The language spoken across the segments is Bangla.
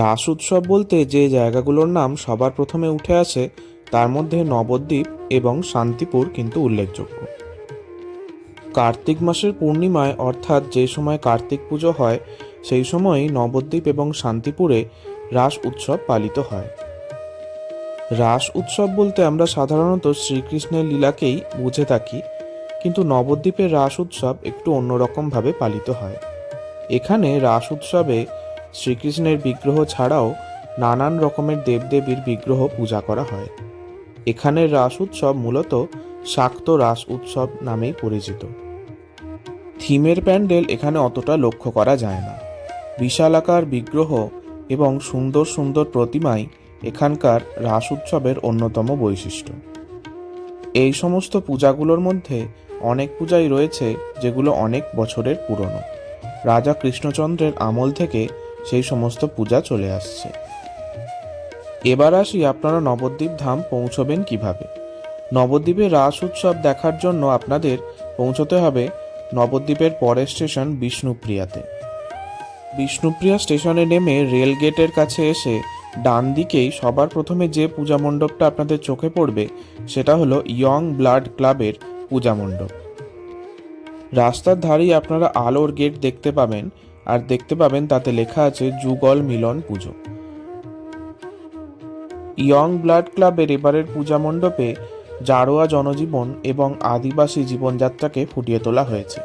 রাস উৎসব বলতে যে জায়গাগুলোর নাম সবার প্রথমে উঠে আসে, তার মধ্যে নবদ্বীপ এবং শান্তিপুর কিন্তু উল্লেখযোগ্য। কার্তিক মাসের পূর্ণিমায় অর্থাৎ যে সময় কার্তিক পুজো হয়, সেই সময়ই নবদ্বীপ এবং শান্তিপুরে রাস উৎসব পালিত হয়। রাস উৎসব বলতে আমরা সাধারণত শ্রীকৃষ্ণের লীলাকেই বুঝে থাকি, কিন্তু নবদ্বীপের রাস উৎসব একটু অন্যরকমভাবে পালিত হয়। এখানে রাস উৎসবে শ্রীকৃষ্ণের বিগ্রহ ছাড়াও নানান রকমের দেবদেবীর বিগ্রহ পূজা করা হয়। এখানের রাস উৎসব মূলত শাক্ত রাস উৎসব নামেই পরিচিত। থিমের প্যান্ডেল এখানে অতটা লক্ষ্য করা যায় না। বিশালাকার বিগ্রহ এবং সুন্দর সুন্দর প্রতিমাই এখানকার রাস উৎসবের অন্যতম বৈশিষ্ট্য। এই সমস্ত পূজাগুলোর মধ্যে অনেক পূজাই রয়েছে যেগুলো অনেক বছরের পুরনো। রাজা কৃষ্ণচন্দ্রের আমল থেকে সেই সমস্ত পূজা চলে আসছে। এবার আসি আপনারা নবদ্বীপ ধাম পৌঁছবেন কীভাবে? নবদ্বীপে রাস উৎসব দেখার জন্য আপনাদের পৌঁছতে হবে নবদ্বীপের পরের স্টেশন বিষ্ণুপ্রিয়াতে। বিষ্ণুপ্রিয়া স্টেশনে নেমে রেল গেটের কাছে এসে ডান দিকেই সবার প্রথমে যে পূজা মণ্ডপটা আপনাদের চোখে পড়বে, সেটা হলো ইয়ং ব্লাড ক্লাবের পূজা মণ্ডপ। রাস্তার ধারেই আপনারা আলোর গেট দেখতে পাবেন আর দেখতে পাবেন তাতে লেখা আছে যুগল মিলন পুজো। ইয়ং ব্লাড ক্লাবের এবারের পূজা মণ্ডপে জারোয়া জনজীবন এবং আদিবাসী জীবনযাত্রাকে ফুটিয়ে তোলা হয়েছে।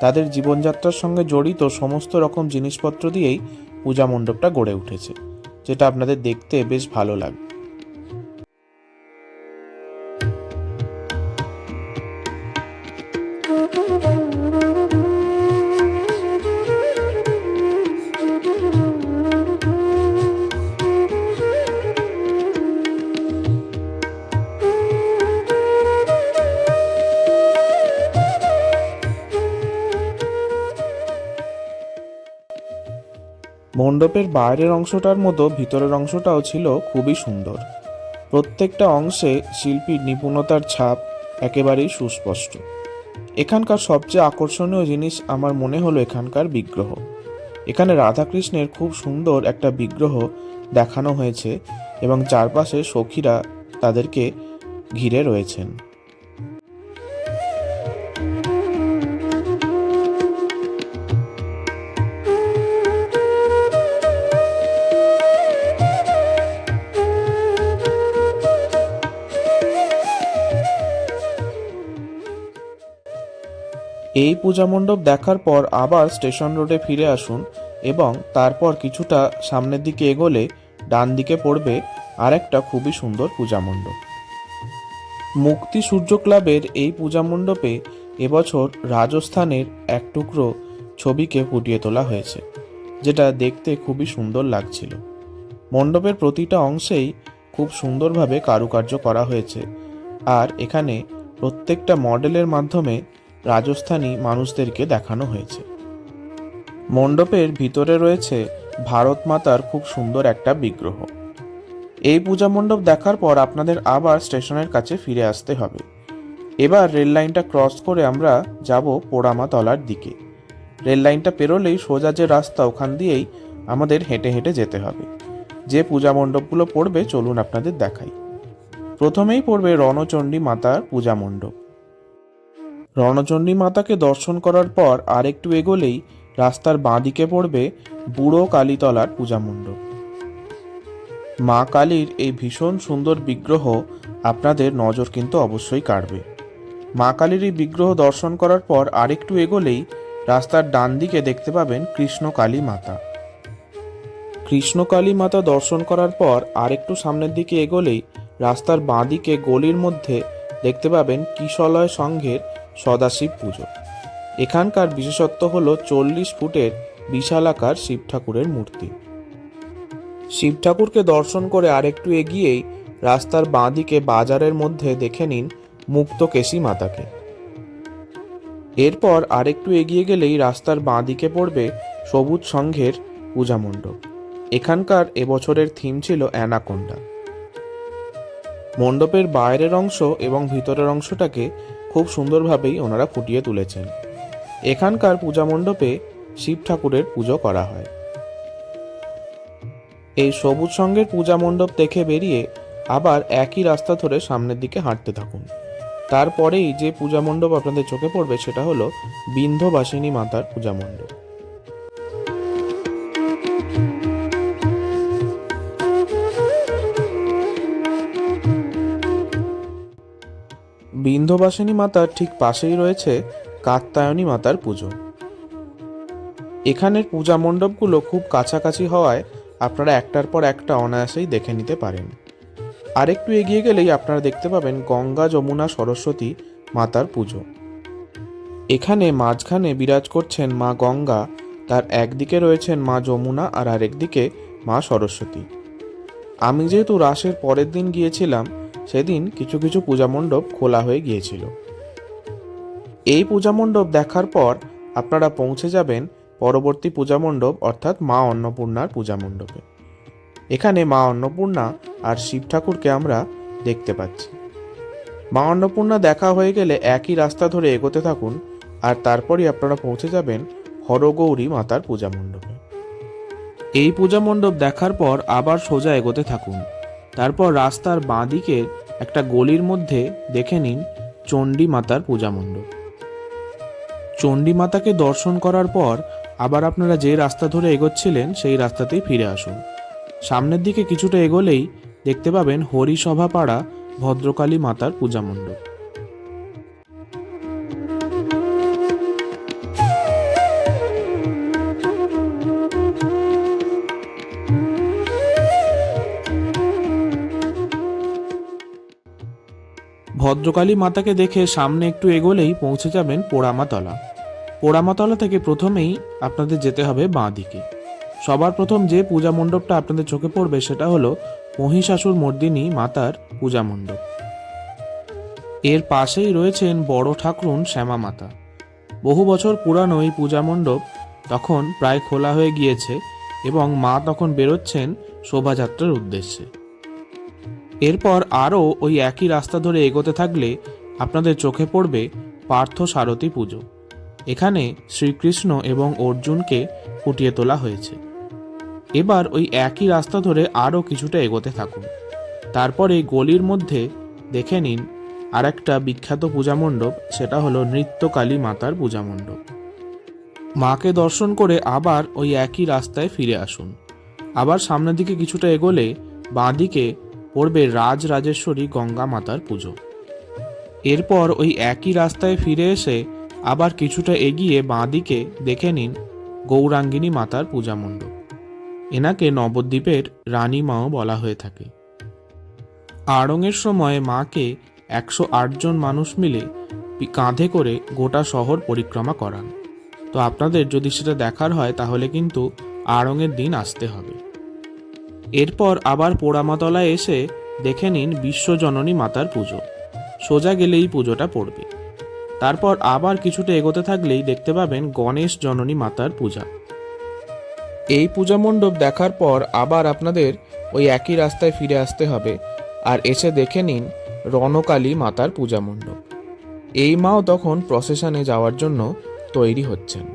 তাদের জীবনযাত্রার সঙ্গে জড়িত সমস্ত রকম জিনিসপত্র দিয়েই পূজা মণ্ডপটা গড়ে উঠেছে, যেটা আপনাদের দেখতে বেশ ভালো লাগবে। মণ্ডপের বাইরের অংশটার মতো ভিতরের অংশটাও ছিল খুবই সুন্দর। প্রত্যেকটা অংশে শিল্পীর নিপুণতার ছাপ একেবারেই সুস্পষ্ট। এখানকার সবচেয়ে আকর্ষণীয় জিনিস আমার মনে হলো এখানকার বিগ্রহ। এখানে রাধাকৃষ্ণের খুব সুন্দর একটা বিগ্রহ দেখানো হয়েছে এবং চারপাশে সখীরা তাদেরকে ঘিরে রয়েছেন। এই পূজা মণ্ডপ দেখার পর আবার স্টেশন রোডে ফিরে আসুন এবং তারপর কিছুটা সামনের দিকে এগোলে ডান দিকে পড়বে আরেকটা খুবই সুন্দর পূজা মণ্ডপ। মুক্তি সূর্য ক্লাবের এই পূজা মণ্ডপে এবছর রাজস্থানের এক টুকরো ছবিকে ফুটিয়ে তোলা হয়েছে, যেটা দেখতে খুবই সুন্দর লাগছিল। মণ্ডপের প্রতিটা অংশেই খুব সুন্দরভাবে কারুকার্য করা হয়েছে, আর এখানে প্রত্যেকটা মডেলের মাধ্যমে রাজস্থানী মানুষদেরকে দেখানো হয়েছে। মণ্ডপের ভিতরে রয়েছে ভারত মাতার খুব সুন্দর একটা বিগ্রহ। এই পূজা মণ্ডপ দেখার পর আপনাদের আবার স্টেশনের কাছে ফিরে আসতে হবে। এবার রেল লাইনটা ক্রস করে আমরা যাব পোড়ামা তলার দিকে। রেল লাইনটা পেরোলেই সোজা যে রাস্তা, ওখান দিয়েই আমাদের হেঁটে হেঁটে যেতে হবে। যে পূজা মণ্ডপগুলো পড়বে, চলুন আপনাদের দেখাই। প্রথমেই পড়বে রণচণ্ডী মাতার পূজা মণ্ডপ। রণচণ্ডী মাতাকে দর্শন করার পর আর একটু এগোলেই রাস্তার বাঁদিকে পড়বে বুড়ো কালীতলার পূজা মণ্ডপ। মা কালীর এই ভীষণ সুন্দর বিগ্রহ আপনাদের নজর কিন্তু অবশ্যই কাড়বে। মা কালীর এই বিগ্রহ দর্শন করার পর আরেকটু এগোলেই রাস্তার ডান দিকে দেখতে পাবেন কৃষ্ণকালী মাতা। কৃষ্ণকালী মাতা দর্শন করার পর আরেকটু সামনের দিকে এগোলেই রাস্তার বাঁদিকে গলির মধ্যে দেখতে পাবেন কিশলয় সংঘের সদাশিব পুজো। এখানকার বিশেষত্ব হল চল্লিশ ফুটের বিশালাকার শিব ঠাকুরের মূর্তি। শিব ঠাকুরকে দর্শন করে আরেকটু এগিয়েই রাস্তার বাঁদিকে বাজারের মধ্যে দেখে নিন মুক্তকেশী মাতাকে। এরপর আরেকটু এগিয়ে গেলেই রাস্তার বাঁদিকে পড়বে সবুজ সংঘের পূজা মণ্ডপ। এখানকার এবছরের থিম ছিল অ্যানাকোন্ডা। মণ্ডপের বাইরের অংশ এবং ভিতরের অংশটাকে খুব সুন্দরভাবেই ওনারা ফুটিয়ে তুলেছেন। এখানকার পূজা মণ্ডপে শিব ঠাকুরের পুজো করা হয়। এই সবুজ সঙ্গের পূজা মণ্ডপ দেখে বেরিয়ে আবার একই রাস্তা ধরে সামনের দিকে হাঁটতে থাকুন। তারপরেই যে পূজা মণ্ডপ আপনাদের চোখে পড়বে সেটা হলো বিন্ধবাসিনী মাতার পূজা মণ্ডপ। বিন্ধবাসিনী মাতার ঠিক পাশেই রয়েছে কাত্তায়নী মাতার পুজো। এখানের পূজা মণ্ডপগুলো খুব কাছাকাছি হওয়ায় আপনারা একটার পর একটা অনায়াসেই দেখে নিতে পারেন। আরেকটু এগিয়ে গেলেই আপনারা দেখতে পাবেন গঙ্গা যমুনা সরস্বতী মাতার পুজো। এখানে মাঝখানে বিরাজ করছেন মা গঙ্গা, তার একদিকে রয়েছেন মা যমুনা আর আরেকদিকে মা সরস্বতী। আমি যেহেতু রাসের পরের দিন গিয়েছিলাম সেদিন কিছু কিছু পূজা মণ্ডপ খোলা হয়ে গিয়েছিল। এই পূজা মণ্ডপ দেখার পর আপনারা পৌঁছে যাবেন পরবর্তী পূজা মণ্ডপ, অর্থাৎ মা অন্নপূর্ণার পূজা মণ্ডপে। এখানে মা অন্নপূর্ণা আর শিব ঠাকুরকে আমরা দেখতে পাচ্ছি। মা অন্নপূর্ণা দেখা হয়ে গেলে একই রাস্তা ধরে এগোতে থাকুন আর তারপরই আপনারা পৌঁছে যাবেন হরগৌরী মাতার পূজা মণ্ডপে। এই পূজা মণ্ডপ দেখার পর আবার সোজা এগোতে থাকুন। তারপর রাস্তার বাঁ দিকে একটা গলির মধ্যে দেখে নিন চণ্ডী মাতার পূজা মণ্ডপ। চণ্ডী মাতাকে দর্শন করার পর আবার আপনারা যে রাস্তা ধরে এগোচ্ছিলেন, সেই রাস্তাতেই ফিরে আসুন। সামনের দিকে কিছুটা এগোলেই দেখতে পাবেন হরিসভা পাড়া ভদ্রকালী মাতার পূজা ভদ্রকালী মাতাকে দেখে সামনে একটু এগোলেই পৌঁছে যাবেন পোড়ামাতলা। পোড়ামাতলা থেকে প্রথমেই আপনাদের যেতে হবে বাঁ দিকে। সবার প্রথম যে পূজা মণ্ডপটা আপনাদের চোখে পড়বে সেটা হলো মহিষাসুর মর্দিনী মাতার পূজা মণ্ডপ। এর পাশেই রয়েছেন বড় ঠাকুরুন শ্যামা মাতা। বহু বছর পুরানো এই পূজা মণ্ডপ তখন প্রায় খোলা হয়ে গিয়েছে এবং মা তখন বেরোচ্ছেন শোভাযাত্রার উদ্দেশ্যে। এরপর আরও ওই একই রাস্তা ধরে এগোতে থাকলে আপনাদের চোখে পড়বে পার্থ সারথী পুজো। এখানে শ্রীকৃষ্ণ এবং অর্জুনকে ফুটিয়ে তোলা হয়েছে। এবার ওই একই রাস্তা ধরে আরও কিছুটা এগোতে থাকুন। তারপরে গলির মধ্যে দেখে নিন আর একটা বিখ্যাত পূজা মণ্ডপ, সেটা হলো নৃত্যকালী মাতার পূজা মণ্ডপ। মাকে দর্শন করে আবার ওই একই রাস্তায় ফিরে আসুন। আবার সামনের দিকে কিছুটা এগোলে বাঁদিকে পড়বে রাজ রাজেশ্বরী গঙ্গা মাতার পুজো। এরপর ওই একই রাস্তায় ফিরে এসে আবার কিছুটা এগিয়ে বাঁদিকে দেখে নিন গৌরাঙ্গিনী মাতার পূজা মণ্ডপ। এনাকে নবদ্বীপের রানী মাও বলা হয়ে থাকে। আড়ংয়ের সময় মাকে একশো জন মানুষ মিলে কাঁধে করে গোটা শহর পরিক্রমা করান। তো আপনাদের যদি সেটা দেখার হয় তাহলে কিন্তু আড়ংয়ের দিন আসতে হবে। এরপর আবার পোড়ামাতলায় এসে দেখে নিন বিশ্বজননী মাতার পুজো। সোজা গেলেই পুজোটা পড়বে। তারপর আবার কিছুটা এগোতে থাকলেই দেখতে পাবেন গণেশ জননী মাতার পূজা। এই পূজা মণ্ডপ দেখার পর আবার আপনাদের ওই একই রাস্তায় ফিরে আসতে হবে আর এসে দেখে নিন রণকালী মাতার পূজা মণ্ডপ। এই মাও তখন প্রসেশনে যাওয়ার জন্য তৈরি হচ্ছেন।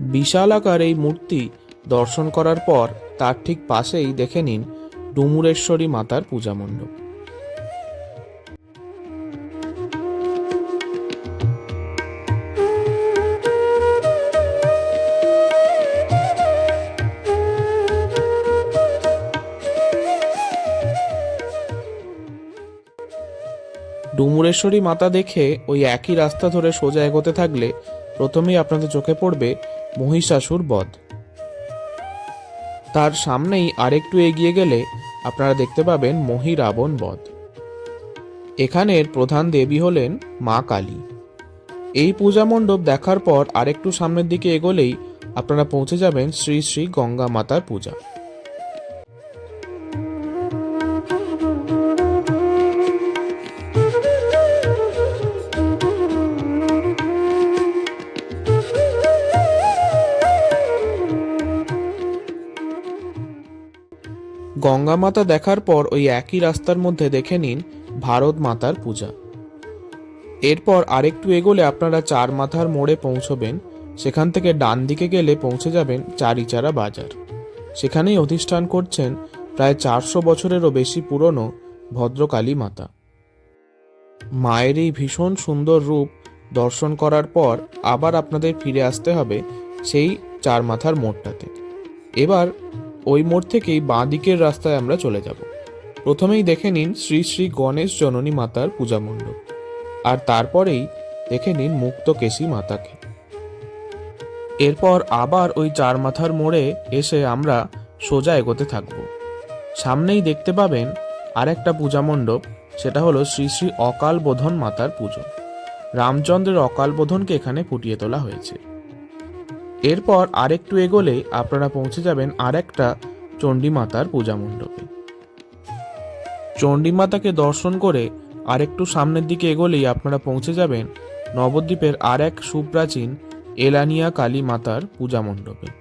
বিশাল আকার এই মূর্তি দর্শন করার পর তার ঠিক পাশেই দেখে নিন ডুমুরেশ্বরী মাতার পূজা মণ্ডপ। ডুমুরেশ্বরী মাতা দেখে ওই একই রাস্তা ধরে সোজা এগোতে থাকলে প্রথমেই আপনাদের চোখে পড়বে মহিষাসুর বধ। তার সামনেই আরেকটু এগিয়ে গেলে আপনারা দেখতে পাবেন মহি রাবণ বধ। এখানের প্রধান দেবী হলেন মা কালী। এই পূজা মণ্ডপ দেখার পর আরেকটু সামনের দিকে এগোলেই আপনারা পৌঁছে যাবেন শ্রী শ্রী গঙ্গা মাতার পূজা। গঙ্গা মাতা দেখার পর ওই একই রাস্তার মধ্যে দেখে নিন ভারত মাতার পূজা। এরপর আরেকটু এগোলে আপনারা চার মাথার মোড়ে পৌঁছবেন, সেখান থেকে ডান দিকে গেলে পৌঁছে যাবেন চারিচারা বাজার। সেখানেই অধিষ্ঠান করছেন প্রায় চারশো বছরেরও বেশি পুরনো ভদ্রকালী মাতা। মায়ের এই ভীষণ সুন্দর রূপ দর্শন করার পর আবার আপনাদের ফিরে আসতে হবে সেই চার মাথার মোড়টাতে। এবার ওই মোড় থেকেই বাঁ দিকের রাস্তায় আমরা চলে যাব। প্রথমেই দেখে নিন শ্রী শ্রী গণেশ জননী মাতার পূজা মণ্ডপ। আর তারপরেই দেখে নিন মুক্তকেশী মাতাকে। এরপর আবার ওই চার মাথার মোড়ে এসে আমরা সোজা এগোতে থাকব। সামনেই দেখতে পাবেন আরেকটা পূজা মণ্ডপ, সেটা হলো শ্রী শ্রী অকাল বোধন মাতার পুজো। রামচন্দ্রের অকাল বোধনকে এখানে ফুটিয়ে তোলা হয়েছে। এরপর আরেকটু এগোলে আপনারা পৌঁছে যাবেন আরেকটা চণ্ডী মাতার পূজা মণ্ডপে। চণ্ডীমাতাকে দর্শন করে আরেকটু সামনের দিকে এগোলেই আপনারা পৌঁছে যাবেন নবদ্বীপের আর এক সুপ্রাচীন এলানিয়া কালী মাতার পূজা মণ্ডপে।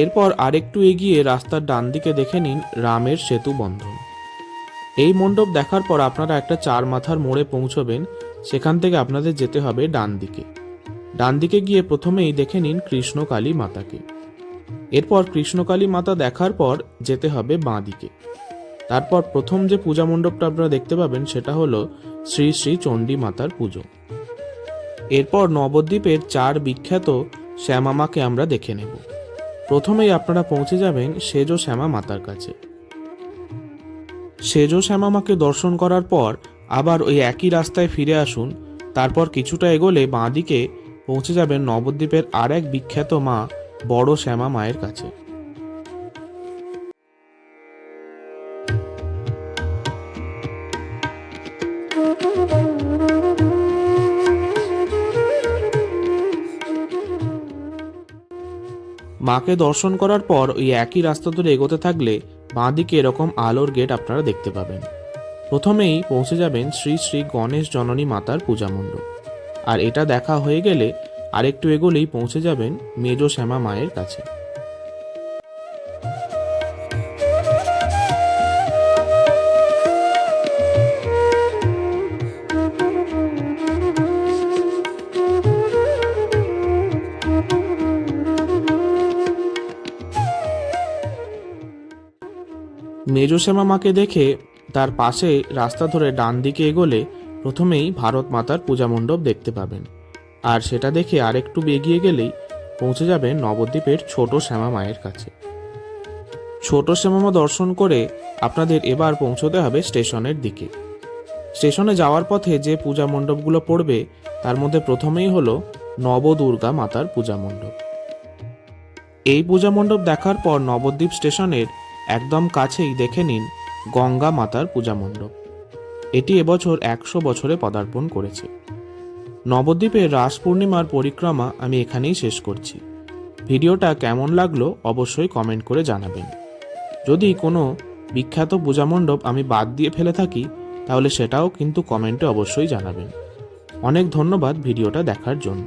এরপর আরেকটু এগিয়ে রাস্তার ডান দিকে দেখে নিন রামের সেতু বন্ধন। এই মণ্ডপ দেখার পর আপনারা একটা চার মাথার মোড়ে পৌঁছবেন, সেখান থেকে আপনাদের যেতে হবে ডান দিকে ডান দিকে গিয়ে প্রথমেই দেখে নিন কৃষ্ণকালী মাতাকে। এরপর কৃষ্ণকালী মাতা দেখার পর যেতে হবে বাঁ দিকে তারপর প্রথম যে পূজা মণ্ডপটা আপনারা দেখতে পাবেন, সেটা হলো শ্রী শ্রী চণ্ডী মাতার পুজো। এরপর নবদ্বীপের চার বিখ্যাত শ্যামামাকে আমরা দেখে নেব। প্রথমেই আপনারা পৌঁছে যাবেন সেজ শ্যামা মাতার কাছে। সেজ শ্যামা মাকে দর্শন করার পর আবার ওই একই রাস্তায় ফিরে আসুন, তারপর কিছুটা এগোলে বাঁদিকে পৌঁছে যাবেন নবদ্বীপের আর এক বিখ্যাত মা বড় শ্যামা মায়ের কাছে। মাকে দর্শন করার পর ওই একই রাস্তা ধরে এগোতে থাকলে বাঁ দিকে এরকম আলোর গেট আপনারা দেখতে পাবেন। প্রথমেই পৌঁছে যাবেন শ্রী শ্রী গণেশ জননী মাতার পূজা মণ্ডপ। আর এটা দেখা হয়ে গেলে আরেকটু এগোলেই পৌঁছে যাবেন মেজ শ্যামা মায়ের কাছে। মেজশ্যামা মাকে দেখে তার পাশে রাস্তা ধরে ডান দিকে এগোলে প্রথমেই ভারত মাতার পূজা মণ্ডপ দেখতে পাবেন। আর সেটা দেখে আরেকটু এগিয়ে গেলেই পৌঁছে যাবেন নবদ্বীপের ছোট শ্যামা মায়ের কাছে। ছোট শ্যামামা দর্শন করে আপনাদের এবার পৌঁছতে হবে স্টেশনের দিকে। স্টেশনে যাওয়ার পথে যে পূজা মণ্ডপগুলো পড়বে, তার মধ্যে প্রথমেই হলো নবদুর্গা মাতার পূজা মণ্ডপ। এই পূজা মণ্ডপ দেখার পর নবদ্বীপ স্টেশনের একদম কাছেই দেখে নিন গঙ্গা মাতার পূজা মণ্ডপ। এটি এবছর একশো বছরে পদার্পণ করেছে। নবদ্বীপের রাস পূর্ণিমার পরিক্রমা আমি এখানেই শেষ করছি। ভিডিওটা কেমন লাগল অবশ্যই কমেন্ট করে জানাবেন। যদি কোনো বিখ্যাত পূজা মণ্ডপ আমি বাদ দিয়ে ফেলে থাকি, তাহলে সেটাও কিন্তু কমেন্টে অবশ্যই জানাবেন। অনেক ধন্যবাদ ভিডিওটা দেখার জন্য।